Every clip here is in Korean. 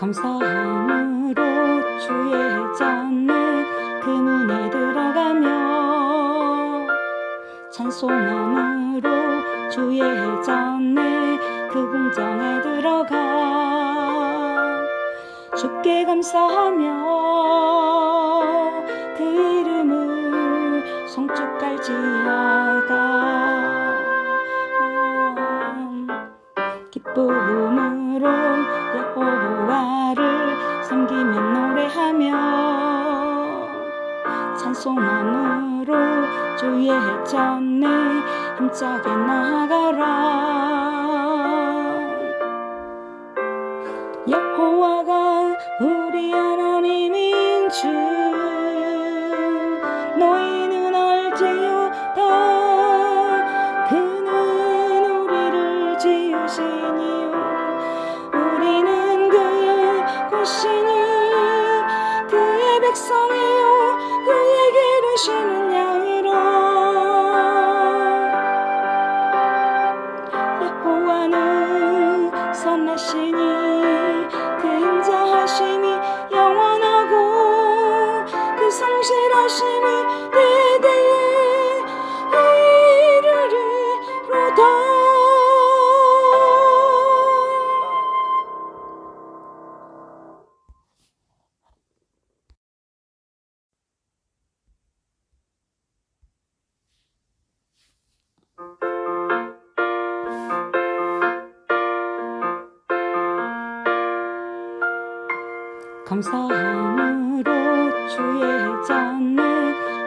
감사함으로 주의 전에 그 문에 들어가며 찬송함으로 주의 전에 그 궁정에 들어가. 주께 감사하며 송축할지어다. 기쁨으로 여호와를 섬기며 노래하며 찬송함으로 주의 전에 힘차게 나아가라 감사함으로 주의 전에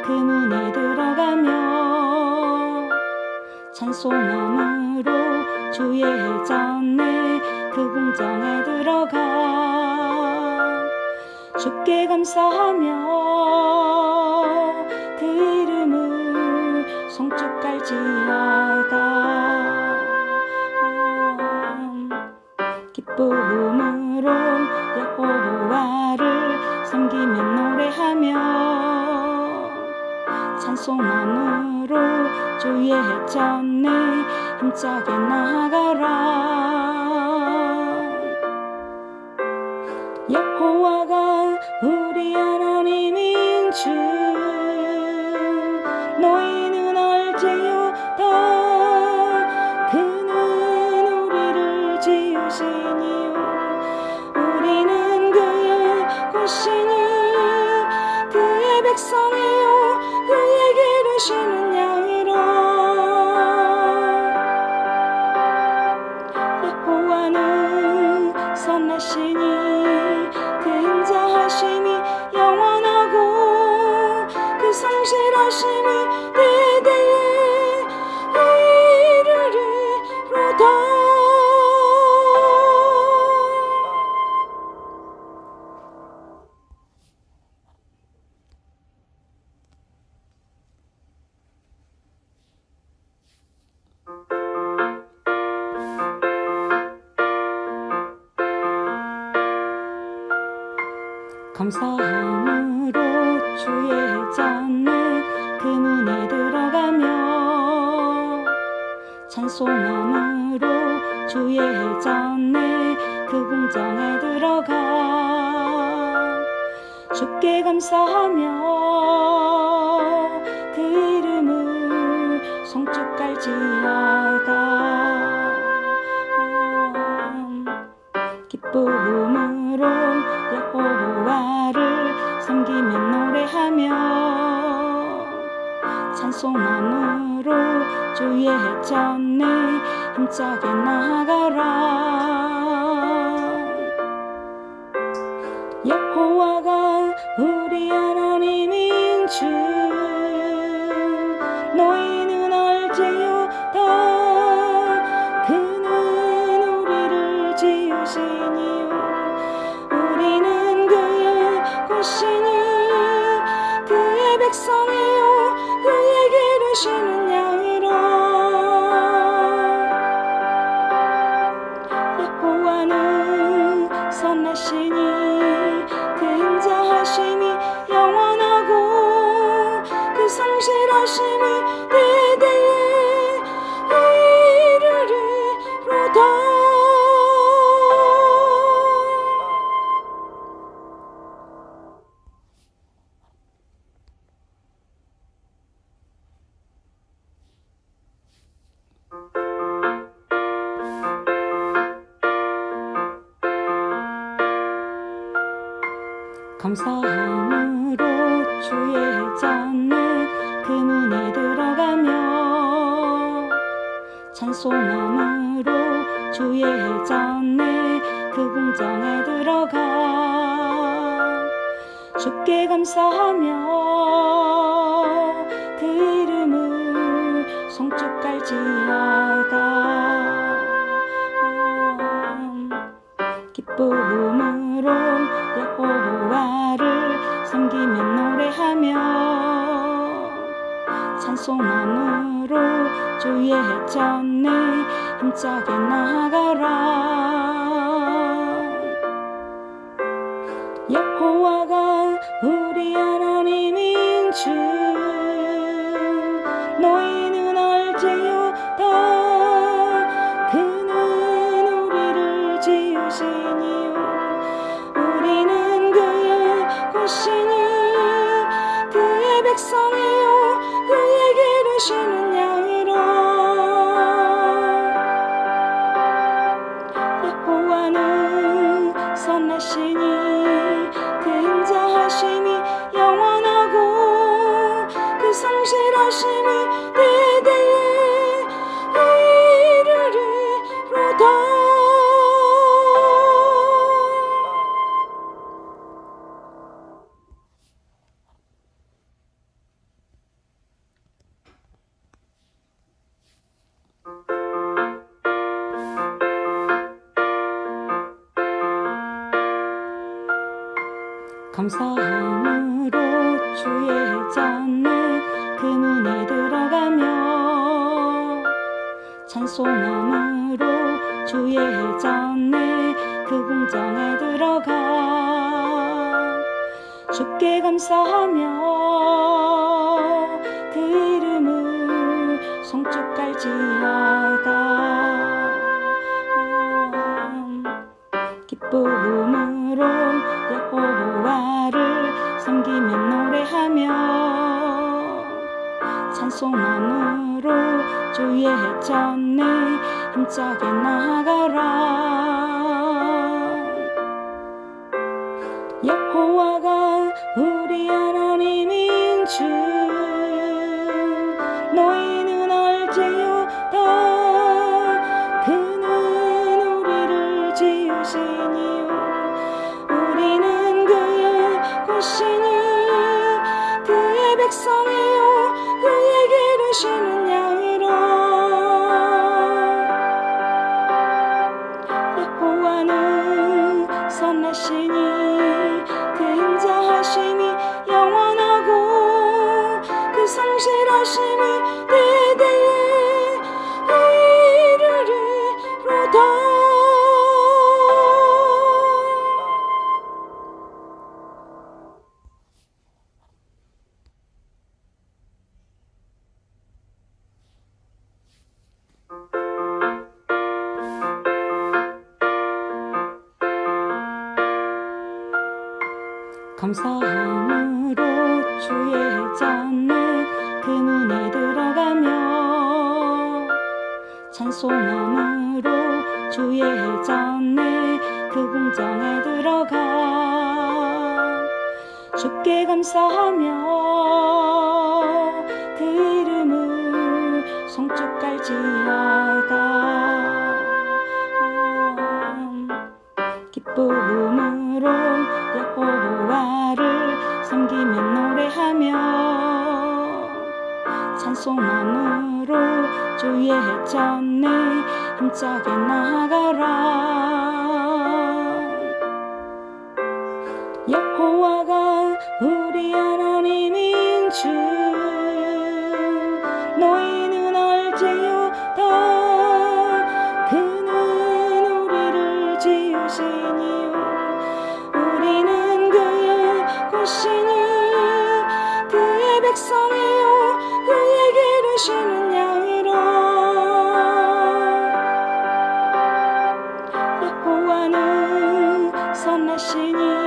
그 문에 들어가며 찬송함으로 주의 전에 그 궁정에 들어가. 주께 감사하며 힘차게 나아가라. 여호와가 우리 하나님인 줄 너희는 알지요다. 그는 우리를 이유 우리는 그의 것이 감사함으로 주의 전에 그 문에 들어가며 찬송함으로 주의 전에 그 궁정에 들어가 주께 감사하며 그 이름을 송축할지어다 노래하며 찬송함으로 주의 전에 힘차게 나아가라 여호 감사함으로 주의 전에 그 문에 들어가며 찬송함으로 주의 전에 그 궁정에 들어가 주께 감사하며 그 이름을 송축 기쁨으로 여호와를 섬기며 노래하며 찬송함으로 주의 전에 힘차게 나아가라. 여호와가 우리 하나님인 줄 그의 기르시는 감사함으로 주의 전에 그 문에 들어가며 찬송함으로 주의 전에 그 궁정에 들어가 주께 감사하며 전에 힘차게 나아가라. 여호와가 우리 하나 감사함으로 주의 전에 그 문에 들어가며 찬송함으로 주의 전에 그 궁정에 들어가 주께 감사하며 그 이름을 송축할지어다. 기쁨으로 여호와를 섬기며 노래하며 찬송함으로 주의 전에 힘차게 나아가라. 여호와가 우리 하나님인 줄 너희 信念。